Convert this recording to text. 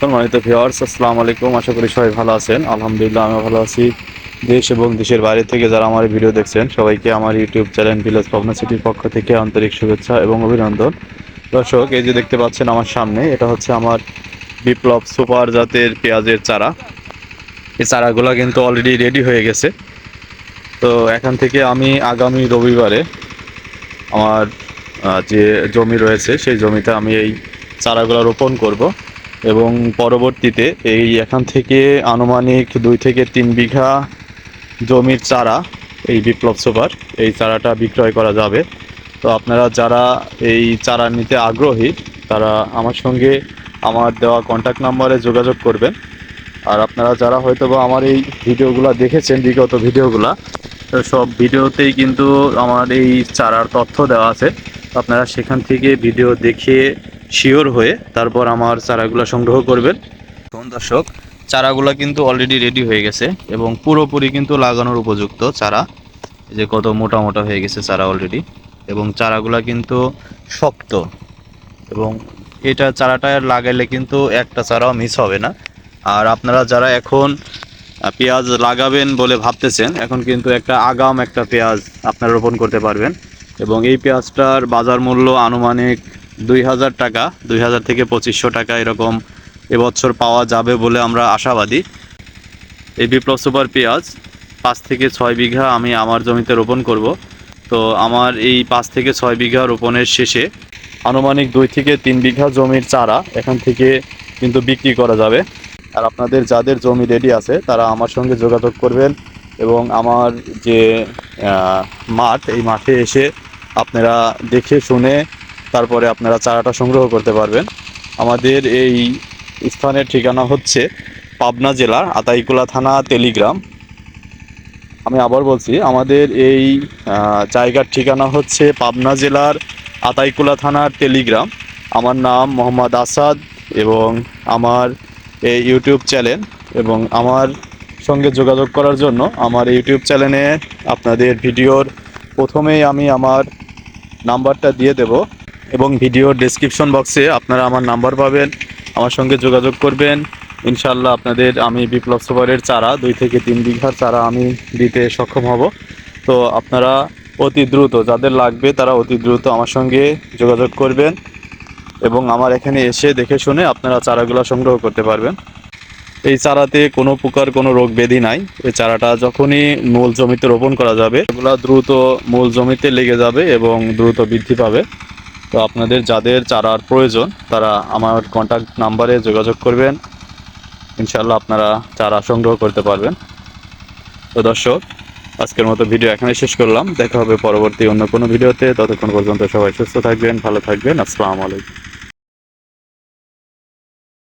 সম্মানিত ভিওয়ার্স আসসালামু আলাইকুম। আশা করি সবাই ভালো আছেন। আলহামদুলিল্লাহ আমি ভালো আছি। দেশ এবং দেশের বাইরে থেকে যারা আমার ভিডিও দেখছেন, সবাইকে আমার ইউটিউব চ্যানেল ভিলেজ পাবনা সিটির পক্ষ থেকে আন্তরিক শুভেচ্ছা এবং অভিনন্দন। দর্শক, এই যে দেখতে পাচ্ছেন আমার সামনে, এটা হচ্ছে আমার বিপ্লব সুপার জাতের পেঁয়াজের চারা। এই চারাগুলো কিন্তু অলরেডি রেডি হয়ে গেছে। তো এখান থেকে আমি আগামী রবিবারে আমার যে জমি রয়েছে, সেই জমিতে আমি এই চারাগুলো রোপণ করব। এবং পরবর্তীতে এই এখান থেকে আনুমানিক দুই থেকে তিন বিঘা জমির চারা এই বিপ্লব সুপার এই চারাটা বিক্রয় করা যাবে। তো আপনারা যারা এই চারা নিতে আগ্রহী, তারা আমার সঙ্গে আমার দেওয়া কন্ট্যাক্ট নাম্বারে যোগাযোগ করবেন। আর আপনারা যারা হয়তো বা আমার এই ভিডিওগুলো দেখেছেন, বিগত ভিডিওগুলা সব ভিডিওতেই কিন্তু আমার এই চারার তথ্য দেওয়া আছে। আপনারা সেখান থেকে ভিডিও দেখে শিওর হয়ে তারপর আমার চারাগুলো সংগ্রহ করবেন। দেখুন দর্শক, চারাগুলো কিন্তু অলরেডি রেডি হয়ে গেছে এবং পুরোপুরি কিন্তু লাগানোর উপযুক্ত চারা। যে কত মোটা মোটা হয়ে গেছে চারা অলরেডি এবং চারাগুলো কিন্তু শক্ত এবং এটা চারাটা লাগাইলে কিন্তু একটা চারাও মিস হবে না। আর আপনারা যারা এখন পেঁয়াজ লাগাবেন বলে ভাবতেছেন, এখন কিন্তু একটা আগাম একটা পেঁয়াজ আপনারা রোপণ করতে পারবেন। এবং এই পেঁয়াজটার বাজার মূল্য আনুমানিক দুই হাজার টাকা, দুই হাজার থেকে পঁচিশশো টাকা এরকম এবছর পাওয়া যাবে বলে আমরা আশাবাদী। এই বিপ্লব সুপার পেঁয়াজ পাঁচ থেকে ছয় বিঘা আমি আমার জমিতে রোপণ করব। তো আমার এই পাঁচ থেকে ছয় বিঘা রোপণের শেষে আনুমানিক দুই থেকে তিন বিঘা জমির চারা এখান থেকে কিন্তু বিক্রি করা যাবে। আর আপনাদের যাদের জমি রেডি আছে, তারা আমার সঙ্গে যোগাযোগ করবেন এবং আমার যে মাঠ, এই মাঠে এসে আপনারা দেখে শুনে তারপরে আপনারা চারাটা সংগ্রহ করতে পারবেন। আমাদের এই স্থানের ঠিকানা হচ্ছে পাবনা জেলার আতাইকুলা থানা, তেলিগ্রাম। আমি আবার বলছি, আমাদের এই জায়গার ঠিকানা হচ্ছে পাবনা জেলার আতাইকুলা থানার টেলিগ্রাম আমার নাম মোহাম্মদ আসাদ এবং আমার এই ইউটিউব চ্যানেল এবং আমার সঙ্গে যোগাযোগ করার জন্য আমার ইউটিউব চ্যানেলে আপনাদের ভিডিওর প্রথমেই আমি আমার নাম্বারটা দিয়ে দেব। এবং ভিডিও ডেসক্রিপশন বক্সে আপনারা আমার নাম্বার পাবেন, আমার সঙ্গে যোগাযোগ করবেন। ইনশাল্লাহ আপনাদের আমি বিপ্লব সুপারের চারা, দুই থেকে তিন বিঘার চারা আমি দিতে সক্ষম হব। তো আপনারা অতি দ্রুত, যাদের লাগবে তারা অতি দ্রুত আমার সঙ্গে যোগাযোগ করবেন এবং আমার এখানে এসে দেখে শুনে আপনারা চারাগুলো সংগ্রহ করতে পারবেন। এই চারাতে কোনো প্রকার কোনো রোগ ব্যাধি নাই। এই চারাটা যখনই মূল জমিতে রোপণ করা যাবে এগুলো দ্রুত মূল জমিতে লেগে যাবে এবং দ্রুত বৃদ্ধি পাবে। তো আপনাদের যাদের চারার প্রয়োজন, তারা আমার কন্ট্যাক্ট নাম্বারে যোগাযোগ করবেন। ইনশাল্লাহ আপনারা চারা সংগ্রহ করতে পারবেন। তো দর্শক, আজকের মতো ভিডিও এখানে শেষ করলাম। দেখা হবে পরবর্তী অন্য কোনো ভিডিওতে। ততক্ষণ পর্যন্ত সবাই সুস্থ থাকবেন, ভালো থাকবেন। আসসালামু আলাইকুম।